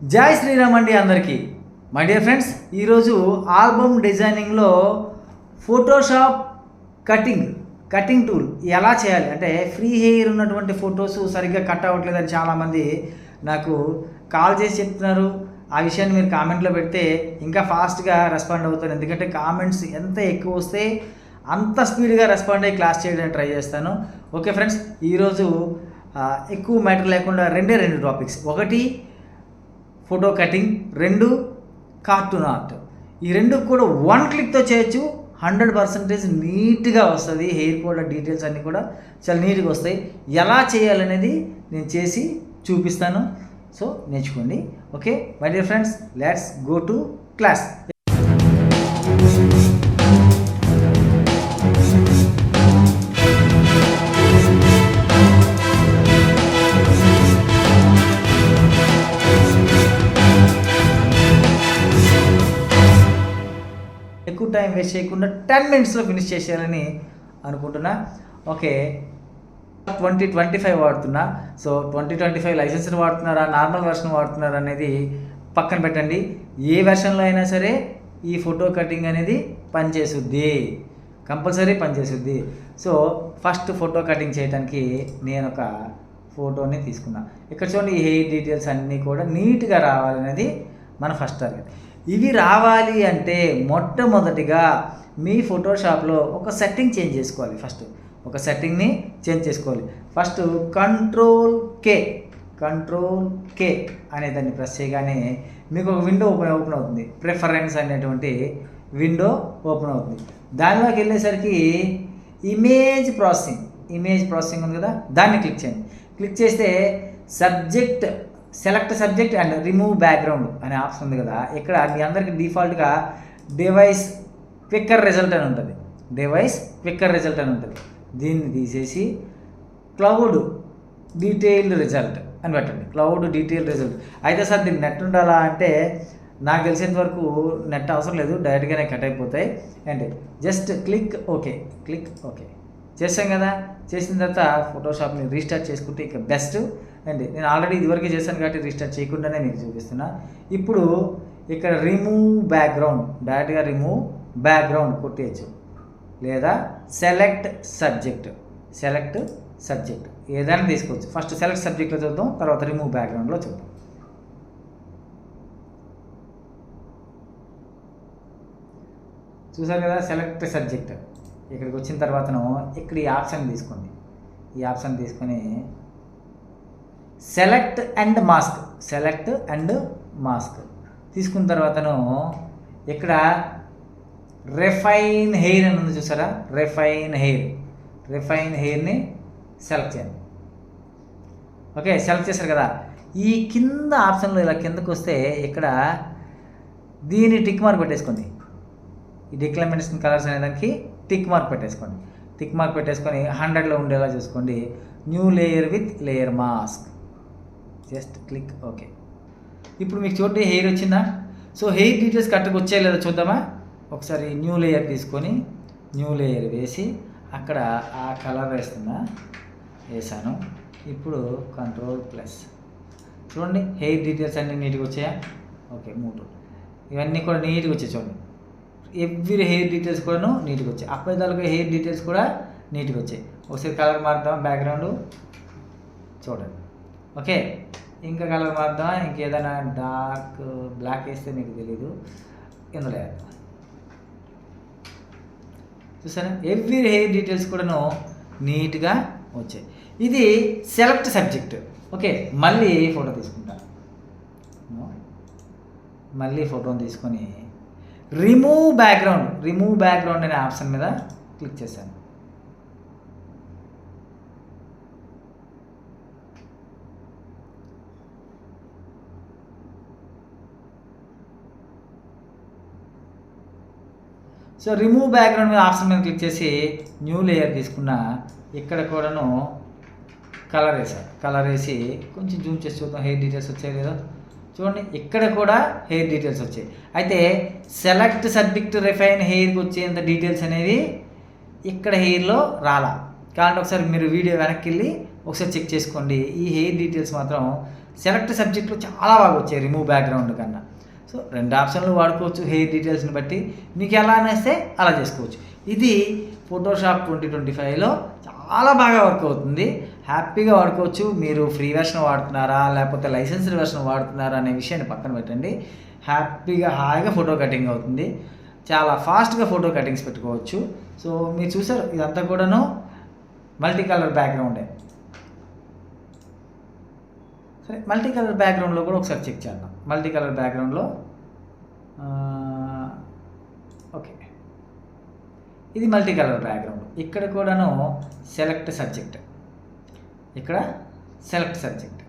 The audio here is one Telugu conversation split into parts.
జై శ్రీరామ్ అండి అందరికీ. మై డియర్ ఫ్రెండ్స్ ఈరోజు ఆల్బమ్ డిజైనింగ్లో ఫోటోషాప్ కటింగ్ కటింగ్ టూల్ ఎలా చేయాలి? అంటే ఫ్రీ హెయిర్ ఉన్నటువంటి ఫొటోస్ సరిగ్గా కట్ అవ్వట్లేదని చాలామంది నాకు కాల్ చేసి చెప్తున్నారు. ఆ విషయాన్ని మీరు కామెంట్లో పెడితే ఇంకా ఫాస్ట్గా రెస్పాండ్ అవుతాను ఎందుకంటే కామెంట్స్ ఎంత ఎక్కువ వస్తే అంత స్పీడ్గా రెస్పాండ్ అయ్యి క్లాస్ చేయడానికి ట్రై చేస్తాను. ఓకే ఫ్రెండ్స్ ఈరోజు ఎక్కువ మ్యాటర్ లేకుండా రెండే రెండు టాపిక్స్. ఒకటి ఫోటో కటింగ్ రెండు కార్టూన్ ఆర్ట్. ఈ రెండు కూడా వన్ క్లిక్తో చేయొచ్చు. హండ్రెడ్ పర్సెంటేజ్ నీట్గా వస్తుంది. హెయిర్ కూడా డీటెయిల్స్ అన్నీ కూడా చాలా నీట్గా వస్తాయి. ఎలా చేయాలనేది నేను చేసి చూపిస్తాను. సో నేర్చుకోండి. Okay my dear friends let's go to class. ఎక్కువ చేయకుండా టెన్ మినిట్స్లో ఫినిష్ చేసేయాలని అనుకుంటున్నా. ఓకే. ట్వంటీ ట్వంటీ ఫైవ్ వాడుతున్నా. So twenty twenty five license వాడుతున్నారా నార్మల్ వెర్షన్ వాడుతున్నారా అనేది పక్కన పెట్టండి. ఏ వెర్షన్లో అయినా సరే ఈ ఫోటో కటింగ్ అనేది పనిచేస్తుంది కంపల్సరీ పనిచేస్తుంది సో ఫస్ట్ ఫోటో కటింగ్ చేయడానికి నేను ఒక ఫోటోని తీసుకున్నా. ఇక్కడ చూడండి ఈ హెయిర్ డీటెయిల్స్ అన్నీ కూడా నీట్గా రావాలనేది మన ఫస్ట్ టార్గెట్. ఇవి రావాలి అంటే మొట్టమొదటిగా మీ ఫోటోషాప్లో ఒక సెట్టింగ్ చేంజ్ చేసుకోవాలి ఫస్ట్ ఒక సెట్టింగ్ని చేంజ్ చేసుకోవాలి. First control K control K అనే దాన్ని ప్రెస్ చేయగానే మీకు ఒక విండో ఓపెన్ ఓపెన్ అవుతుంది. ప్రిఫరెన్స్ అనేటువంటి విండో ఓపెన్ అవుతుంది. దానిలోకి వెళ్ళేసరికి ఇమేజ్ ప్రాసెసింగ్ ఇమేజ్ ప్రాసెసింగ్ ఉంది కదా? దాన్ని క్లిక్ చేయండి. క్లిక్ చేస్తే subject select subject and remove background అనే ఆప్షన్ ఉంది కదా. ఇక్కడ మీ అందరికి డిఫాల్ట్గా డివైస్ క్విక్కర్ రిజల్ట్ అని ఉంటుంది. డివైస్ క్విక్కర్ రిజల్ట్ అని ఉంటుంది. దీన్ని తీసేసి క్లౌడ్ డీటెయిల్డ్ రిజల్ట్ అని పెట్టండి. క్లౌడ్ డీటెయిల్ రిజల్ట్ అయితే సార్ దీనికి నెట్ ఉండాలా అంటే నాకు తెలిసినంత వరకు నెట్ అవసరం లేదు. డైరెక్ట్గానే కట్ అయిపోతాయి. And just click okay click okay చేసాం కదా. చేసిన తర్వాత ఫోటోషాప్ని రీస్టార్ట్ చేసుకుంటే ఇక బెస్ట్ అండి. నేను ఆల్రెడీ ఇదివరకే చేశాను కాబట్టి రిజిస్టర్ చేయకుండానే మీకు చూపిస్తున్నా. ఇప్పుడు ఇక్కడ రిమూవ్ బ్యాక్గ్రౌండ్ డైరెక్ట్గా రిమూవ్ బ్యాక్గ్రౌండ్ కొట్టేయచ్చు. లేదా సెలెక్ట్ సబ్జెక్ట్ సెలెక్ట్ సబ్జెక్ట్ ఏదైనా తీసుకోవచ్చు. ఫస్ట్ సెలెక్ట్ సబ్జెక్ట్లో చూద్దాం తర్వాత రిమూవ్ బ్యాక్గ్రౌండ్లో చూద్దాం. చూసారు కదా సెలెక్ట్ సబ్జెక్ట్ ఇక్కడికి వచ్చిన తర్వాతను ఇక్కడ ఈ ఆప్షన్ తీసుకోండి. ఈ ఆప్షన్ తీసుకొని select and mask. Select and mask. తీసుకున్న తర్వాతను ఇక్కడ రిఫైన్ హెయిర్ అని ఉంది చూసారా? Refine hair. రిఫైన్ హెయిర్ని సెలెక్ట్ చేయండి. ఓకే సెలెక్ట్ చేశారు కదా. ఈ కింద ఆప్షన్లో ఇలా కిందకు వస్తే ఇక్కడ దీని టిక్ మార్క్ పెట్టేసుకోండి. ఈ డిక్లమేషన్ కలర్స్ అనే దానికి టిక్ మార్క్ పెట్టేసుకోండి. టిక్ మార్క్ పెట్టేసుకొని హండ్రెడ్లో ఉండేలా చూసుకోండి. New layer with layer mask. Just click okay ఇప్పుడు మీకు చూడండి హెయిర్ వచ్చిందా? సో హెయిర్ డీటెయిల్స్ కరెక్ట్గా వచ్చాయి లేదా చూద్దామా? ఒకసారి న్యూ లేయర్ తీసుకొని న్యూ లేయర్ వేసి అక్కడ ఆ కలర్ వేస్తున్నా వేసాను. ఇప్పుడు కంట్రోల్ ప్లస్ చూడండి హెయిర్ డీటెయిల్స్ అన్నీ నీట్గా వచ్చాయా? ఓకే మూడు. ఇవన్నీ కూడా నీట్గా వచ్చాయి చూడండి. ఎవ్రీ హెయిర్ డీటెయిల్స్ కూడాను నీట్గా వచ్చాయి. అప్పటిదాకా హెయిర్ డీటెయిల్స్ కూడా నీట్గా వచ్చాయి. ఒకసారి కలర్ మారుద్దాం బ్యాక్గ్రౌండ్ చూడండి. ఓకే. ఇంకా కలర్ మారుద్దాం ఇంకేదైనా డార్క్ బ్లాక్ వేస్తే మీకు తెలీదు. ఇందులో వేద్దాం. చూసారా? ఎవ్రీ హెయిర్ డీటెయిల్స్ కూడాను నీట్గా వచ్చాయి. ఇది సెలెక్ట్ సబ్జెక్ట్. ఓకే మళ్ళీ ఫోటో తీసుకుంటా. మళ్ళీ ఫోటోని తీసుకొని రిమూవ్ బ్యాక్గ్రౌండ్ రిమూవ్ బ్యాక్గ్రౌండ్ అనే ఆప్షన్ మీద క్లిక్ చేశాను. సో రిమూవ్ బ్యాక్గ్రౌండ్ మీద ఆప్షన్ మీద క్లిక్ చేసి న్యూ లేయర్ తీసుకున్న ఇక్కడ కూడాను కలర్ వేసాను కలర్ వేసి కొంచెం జూమ్ చేసి చూద్దాం హెయిర్ డీటెయిల్స్ వచ్చాయి లేదా. చూడండి ఇక్కడ కూడా హెయిర్ డీటెయిల్స్ వచ్చాయి. అయితే సెలెక్ట్ సబ్జెక్ట్ రిఫైన్ హెయిర్కి వచ్చేంత డీటెయిల్స్ అనేవి ఇక్కడ హెయిర్లో రాలా. కాబట్టి ఒకసారి మీరు వీడియో వెనక్కి వెళ్ళి ఒకసారి చెక్ చేసుకోండి. ఈ హెయిర్ డీటెయిల్స్ మాత్రం సెలెక్ట్ సబ్జెక్ట్లో చాలా బాగా వచ్చాయి రిమూవ్ బ్యాక్గ్రౌండ్ కన్నా. సో రెండు ఆప్షన్లు వాడుకోవచ్చు హెయిర్ డీటెయిల్స్ని బట్టి. మీకు ఎలా అనేస్తే అలా చేసుకోవచ్చు. ఇది ఫోటోషాప్ ట్వంటీ ట్వంటీ ఫైవ్లో చాలా బాగా వర్క్ అవుతుంది. హ్యాపీగా వాడుకోవచ్చు. మీరు ఫ్రీ వెర్షన్ వాడుతున్నారా లేకపోతే లైసెన్స్డ్ వెర్షన్ వాడుతున్నారా అనే విషయాన్ని పక్కన పెట్టండి. హ్యాపీగా హాయిగా ఫోటో కటింగ్ అవుతుంది. చాలా ఫాస్ట్గా ఫోటో కటింగ్స్ పెట్టుకోవచ్చు. సో మీరు చూసారు ఇదంతా కూడాను మల్టీ కలర్ బ్యాక్గ్రౌండే సరే మల్టీ కలర్ బ్యాక్గ్రౌండ్లో కూడా ఒకసారి చెక్ చేద్దాం. మల్టీ కలర్ బ్యాక్గ్రౌండ్లో ఓకే. ఇది మల్టీ కలర్ బ్యాక్గ్రౌండ్. ఇక్కడ కూడాను సెలెక్ట్ సబ్జెక్ట్. ఇక్కడ select subject.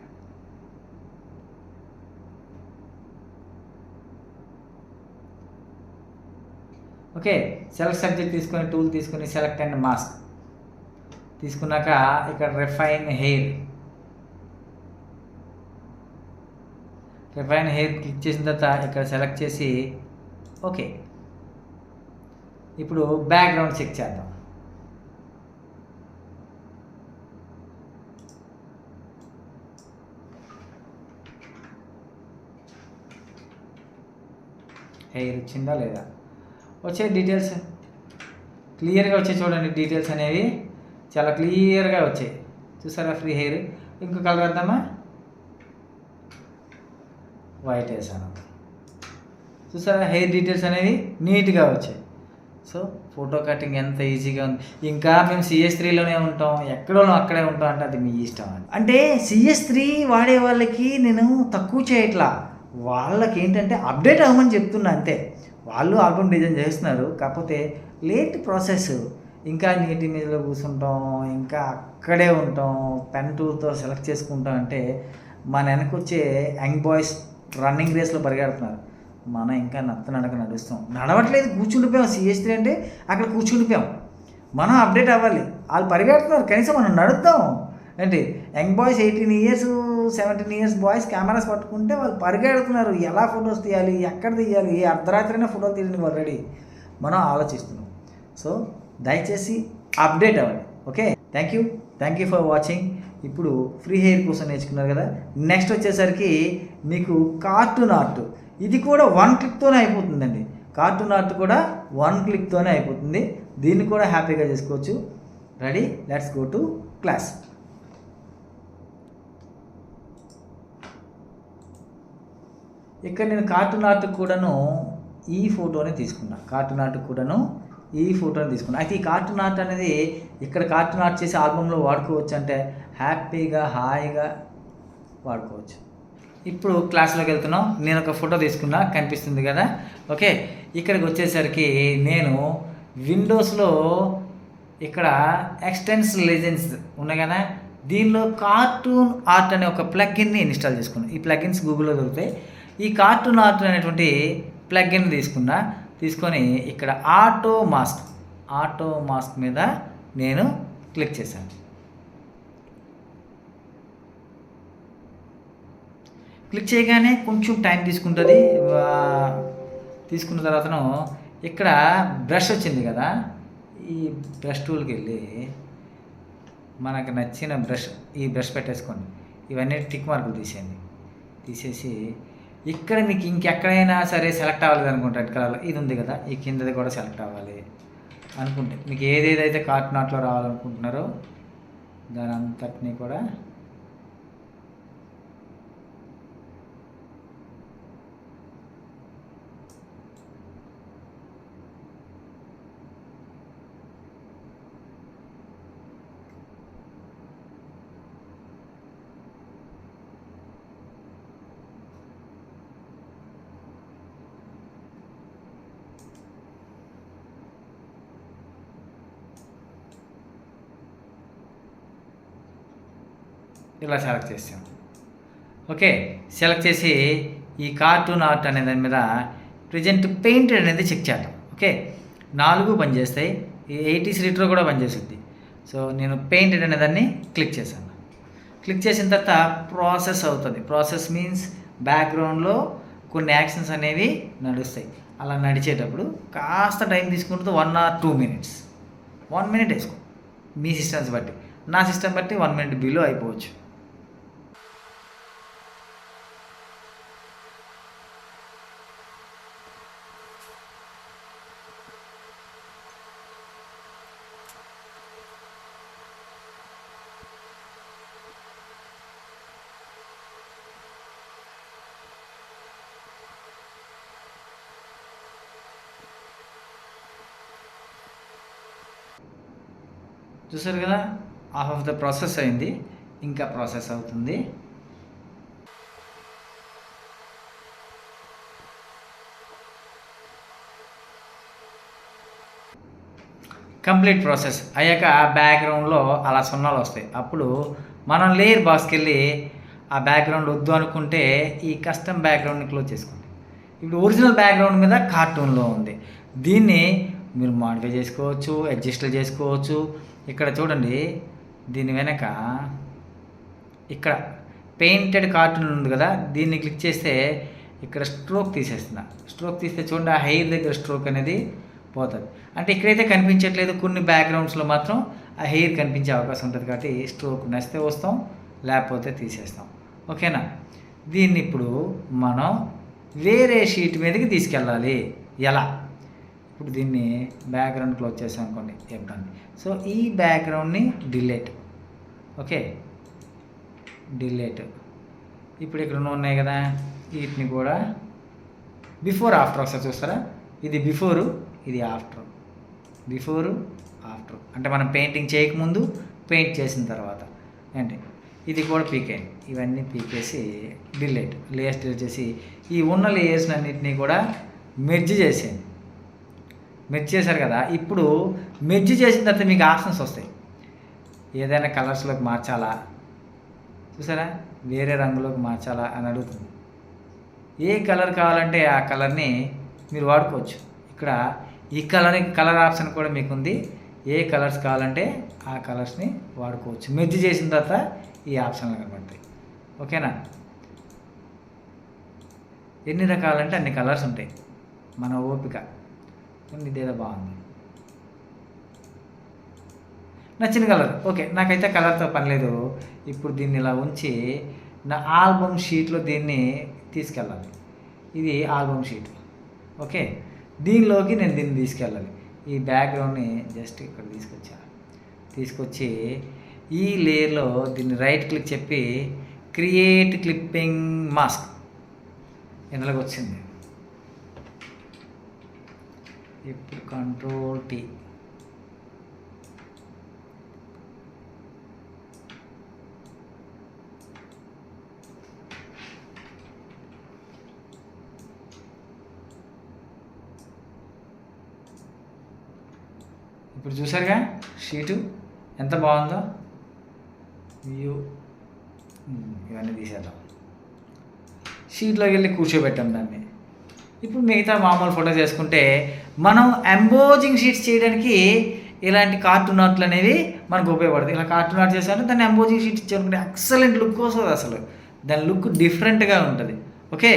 Okay select subject తీసుకొని టూల్ తీసుకొని సెలెక్ట్ అండ్ మాస్క్. తీసుకున్నాక ఇక్కడ refine hair. Refine hair click చేసిన తర్వాత ఇక్కడ సెలెక్ట్ చేసి ఓకే. ఇప్పుడు బ్యాక్గ్రౌండ్ చెక్ చేద్దాం. హెయిర్ వచ్చిందా లేదా? వచ్చే డీటెయిల్స్ క్లియర్గా వచ్చాయి చూడండి డీటెయిల్స్ అనేవి చాలా క్లియర్గా వచ్చాయి. చూసారా ఫ్రీ హెయిర్? ఇంకో కలర్ వద్దామా? వైట్ వేసాను. చూసారా? హెయిర్ డీటెయిల్స్ అనేవి నీట్గా వచ్చాయి. సో ఫోటో కటింగ్ ఎంత ఈజీగా ఉంది. ఇంకా మేము సిఎస్ త్రీలోనే ఉంటాం. ఎక్కడో అక్కడే ఉంటాం అంటే అది మీ ఇష్టం అంటే సిఎస్ త్రీ వాడే వాళ్ళకి నేను తక్కువ చేయట్లా. వాళ్ళకి ఏంటంటే అప్డేట్ అవ్వమని చెప్తున్నా అంతే. వాళ్ళు ఆల్బమ్ డిజైన్ చేస్తున్నారు. కాకపోతే లేట్ ప్రాసెస్. ఇంకా నీటి మీదలో కూర్చుంటాం. ఇంకా అక్కడే ఉంటాం. పెన్ టూల్తో సెలెక్ట్ చేసుకుంటాం అంటే మన వెనక వచ్చే యంగ్ బాయ్స్ రన్నింగ్ రేస్లో పరిగెడుతున్నారు. మనం ఇంకా నత్త నడక నడుస్తాం. నడవట్లేదు కూర్చుండిపోయాం. సిహెచ్ త్రీ అంటే అక్కడ కూర్చుండిపోయాం. మనం అప్డేట్ అవ్వాలి. వాళ్ళు పరిగెడుతున్నారు. కనీసం మనం నడుద్దాం. అంటే young boys eighteen years seventeen years boys cameras పట్టుకుంటే వాళ్ళు పరిగెడుతున్నారు. ఎలా ఫొటోస్ తీయాలి? ఎక్కడ తీయాలి? ఏ అర్ధరాత్రైనా ఫోటోలు తీయడానికి ఆల్రెడీ మనం ఆలోచిస్తున్నాం. సో దయచేసి అప్డేట్ అవ్వండి. Okay? Thank you thank you for watching ఇప్పుడు ఫ్రీ హెయిర్ కోసం నేర్చుకున్నారు కదా? నెక్స్ట్ వచ్చేసరికి మీకు కార్టూన్ ఆర్ట్ ఇది కూడా వన్ క్లిక్తోనే అయిపోతుందండి. కార్టూన్ ఆర్ట్ కూడా వన్ క్లిక్తోనే అయిపోతుంది. దీన్ని కూడా హ్యాపీగా చేసుకోవచ్చు. Ready let's go to class ఇక్కడ నేను కార్టూన్ ఆర్ట్ కూడాను ఈ ఫోటోని తీసుకున్నా. కార్టూన్ ఆర్ట్ కూడాను ఈ ఫోటోని తీసుకున్నా. అయితే ఈ కార్టూన్ ఆర్ట్ అనేది ఇక్కడ కార్టూన్ ఆర్ట్ చేసి ఆల్బంలో వాడుకోవచ్చు అంటే హ్యాపీగా హాయిగా వాడుకోవచ్చు. ఇప్పుడు క్లాస్లోకి వెళ్తున్నాం. నేను ఒక ఫోటో తీసుకున్నా కనిపిస్తుంది కదా? ఓకే ఇక్కడికి వచ్చేసరికి నేను విండోస్లో ఇక్కడ ఎక్స్టెన్స్ లెజెన్స్ ఉన్నాయి కదా? దీనిలో కార్టూన్ ఆర్ట్ అనే ఒక ప్లగ్గిన్ని ఇన్స్టాల్ చేసుకున్నాను ఈ ప్లగ్గిన్స్ గూగుల్లో దొరుకుతాయి. ఈ కార్టూన్ ఆర్ట్ అనేటువంటి ప్లగ్గిన్ తీసుకున్నా. తీసుకొని ఇక్కడ ఆటో మాస్క్ ఆటో మాస్క్ మీద నేను క్లిక్ చేశాను. క్లిక్ చేయగానే కొంచెం టైం తీసుకుంటుంది. తీసుకున్న తర్వాతను ఇక్కడ బ్రష్ వచ్చింది కదా. ఈ బ్రష్ టూల్కి వెళ్ళి మనకు నచ్చిన బ్రష్ ఈ బ్రష్ పెట్టేసుకోండి. ఇవన్నీ టిక్ మార్కులు తీసేయండి. తీసేసి ఇక్కడ మీకు ఇంకెక్కడైనా సరే సెలెక్ట్ అవ్వాలి అనుకుంటా రెడ్ కలర్లో ఇది ఉంది కదా ఈ కిందది కూడా సెలెక్ట్ అవ్వాలి అనుకుంటే. మీకు ఏదేదైతే కార్ట్ నాట్లో రావాలనుకుంటున్నారో దాని అంతటినీ కూడా ఇలా సెలెక్ట్ చేసాం ఓకే సెలెక్ట్ చేసి ఈ కార్టూన్ ఆర్ట్ అనే దాని మీద ప్రజెంట్ పెయింటెడ్ అనేది చెక్ చేద్దాం. ఓకే నాలుగు పనిచేస్తాయి ఈ ఎయిటీస్ లీటర్ కూడా పనిచేస్తుంది సో నేను పెయింటెడ్ అనే దాన్ని క్లిక్ చేశాను. క్లిక్ చేసిన తర్వాత ప్రాసెస్ అవుతుంది. ప్రాసెస్ మీన్స్ బ్యాక్గ్రౌండ్లో కొన్ని యాక్షన్స్ అనేవి నడుస్తాయి. అలా నడిచేటప్పుడు కాస్త టైం తీసుకుంటుంది one or two minutes one minute వేసుకో. మీ సిస్టమ్స్ బట్టి. నా సిస్టమ్ బట్టి వన్ మినిట్ బిలో అయిపోవచ్చు. చూసారు కదా? హాఫ్ ఆఫ్ ద ప్రాసెస్ అయింది. ఇంకా ప్రాసెస్ అవుతుంది. కంప్లీట్ ప్రాసెస్ అయ్యాక బ్యాక్గ్రౌండ్లో అలా సున్నాలు వస్తాయి. అప్పుడు మనం లేయర్ బాక్స్కి వెళ్ళి ఆ బ్యాక్గ్రౌండ్ వద్దు అనుకుంటే ఈ కస్టమ్ బ్యాక్గ్రౌండ్ని క్లోజ్ చేసుకోండి. ఇప్పుడు ఒరిజినల్ బ్యాక్గ్రౌండ్ మీద కార్టూన్లో ఉంది. దీన్ని మీరు మాడిఫై చేసుకోవచ్చు అడ్జస్ట్లు చేసుకోవచ్చు. ఇక్కడ చూడండి దీని వెనక ఇక్కడ పెయింటెడ్ కార్టూన్ ఉంది కదా దీన్ని క్లిక్ చేస్తే ఇక్కడ స్ట్రోక్ తీసేస్తున్నా. స్ట్రోక్ తీస్తే చూడండి ఆ హెయిర్ దగ్గర స్ట్రోక్ అనేది పోతుంది. అంటే ఇక్కడైతే కనిపించట్లేదు కొన్ని బ్యాక్గ్రౌండ్స్లో మాత్రం ఆ హెయిర్ కనిపించే అవకాశం ఉంటుంది కాబట్టి స్ట్రోక్ నచ్చితే వస్తాం లేకపోతే తీసేస్తాం. ఓకేనా? దీన్ని ఇప్పుడు మనం వేరే షీట్ మీదకి తీసుకెళ్ళాలి. ఎలా? ఇప్పుడు దీన్ని బ్యాక్గ్రౌండ్ క్లోజ్ చేసాం అనుకోండి ఇబ్బంది సో ఈ బ్యాక్గ్రౌండ్ని డిలేట్ ఓకే? డిలేట్ ఇప్పుడు ఇక్కడ ఉన్నాయి కదా వీటిని కూడా బిఫోర్ ఆఫ్టర్ ఒకసారి చూస్తారా? ఇది బిఫోరు ఇది ఆఫ్టర్ బిఫోరు ఆఫ్టర్ అంటే మనం పెయింటింగ్ చేయకముందు పెయింట్ చేసిన తర్వాత. అంటే ఇది కూడా పీకేయండి ఇవన్నీ పీకేసి డిలేట్ లేయర్స్ డిలీట్ చేసి ఈ ఉన్న లేయర్స్ అన్నింటినీ కూడా మెర్జ్ చేసేయండి. మెర్జ్ చేశారు కదా ఇప్పుడు మెర్జ్ చేసిన తర్వాత మీకు ఆప్షన్స్ వస్తాయి. ఏదైనా కలర్స్లోకి మార్చాలా? చూసారా? వేరే రంగులోకి మార్చాలా అని అడుగుతుంది. ఏ కలర్ కావాలంటే ఆ కలర్ని మీరు వాడుకోవచ్చు. ఇక్కడ ఈ కలర్ కలర్ ఆప్షన్ కూడా మీకు ఉంది ఏ కలర్స్ కావాలంటే ఆ కలర్స్ని వాడుకోవచ్చు. మెర్జ్ చేసిన తర్వాత ఈ ఆప్షన్లు కనబడతాయి. ఓకేనా? ఎన్ని రకాలంటే అన్ని కలర్స్ ఉంటాయి. మన ఓపిక. ఇదేదో బాగుంది. నచ్చిన కలర్ ఓకే నాకైతే కలర్తో పని లేదు. ఇప్పుడు దీన్ని ఇలా ఉంచి నా ఆల్బమ్ షీట్లో దీన్ని తీసుకెళ్ళాలి. ఇది ఆల్బమ్ షీట్ ఓకే దీనిలోకి నేను దీన్ని తీసుకెళ్ళాలి. ఈ బ్యాక్గ్రౌండ్ని జస్ట్ ఇక్కడ తీసుకొచ్చా? తీసుకొచ్చి ఈ లేయర్లో దీన్ని రైట్ క్లిక్ చెప్పి క్రియేట్ క్లిప్పింగ్ మాస్క్ ఇందులోకి వచ్చింది ఇప్పుడు కంట్రోల్ టీ ఇప్పుడు చూసారుగా షీటు ఎంత బాగుందో? వ్యూ hmm, ఇవన్నీ తీసేద్దాం. షీట్లోకి వెళ్ళి కూర్చోబెట్టాం దాన్ని. ఇప్పుడు మిగతా మామూలు ఫోటో చేసుకుంటే మనం ఎంబోజింగ్ షీట్స్ చేయడానికి ఇలాంటి కార్టూన్ ఆర్ట్లు అనేవి మనకు ఉపయోగపడతాయి. ఇలా కార్టూన్ ఆర్ట్ చేశాను దాన్ని ఎంబోజింగ్ షీట్ ఇచ్చారనుకుంటే ఎక్సలెంట్ లుక్ వస్తుంది అసలు. దాని లుక్ డిఫరెంట్గా ఉంటుంది. ఓకే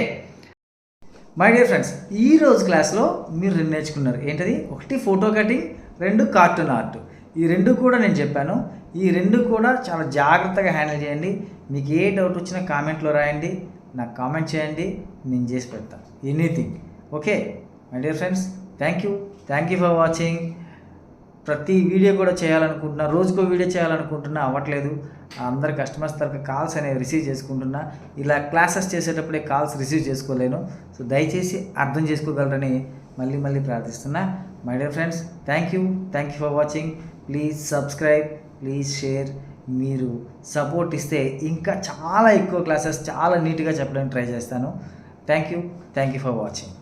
మై డియర్ ఫ్రెండ్స్ ఈ రోజు క్లాస్లో మీరు రెండు నేర్చుకున్నారు. ఏంటది? ఒకటి ఫోటో కటింగ్ రెండు కార్టూన్ ఆర్ట్ ఈ రెండు కూడా నేను చెప్పాను. ఈ రెండు కూడా చాలా జాగ్రత్తగా హ్యాండిల్ చేయండి. మీకు ఏ డౌట్ వచ్చినా కామెంట్లో రాయండి. నాకు కామెంట్ చేయండి. నేను చేసి పెడతాను anything okay my dear friends thank you thank you for watching ప్రతి వీడియో కూడా చేయాలనుకుంటున్నా రోజుకో వీడియో చేయాలనుకుంటున్నా అవ్వట్లేదు. అందరు కస్టమర్స్ తరఫు కాల్స్ అనేవి రిసీవ్ చేసుకుంటున్నా. ఇలా క్లాసెస్ చేసేటప్పుడే కాల్స్ రిసీవ్ చేసుకోలేను. సో దయచేసి అర్థం చేసుకోగలరని మళ్ళీ మళ్ళీ ప్రార్థిస్తున్నా. My dear friends thank you thank you for watching please subscribe please share మీరు సపోర్ట్ ఇస్తే ఇంకా చాలా ఎక్కువ క్లాసెస్ చాలా నీట్గా చెప్పడానికి ట్రై చేస్తాను. Thank you thank you for watching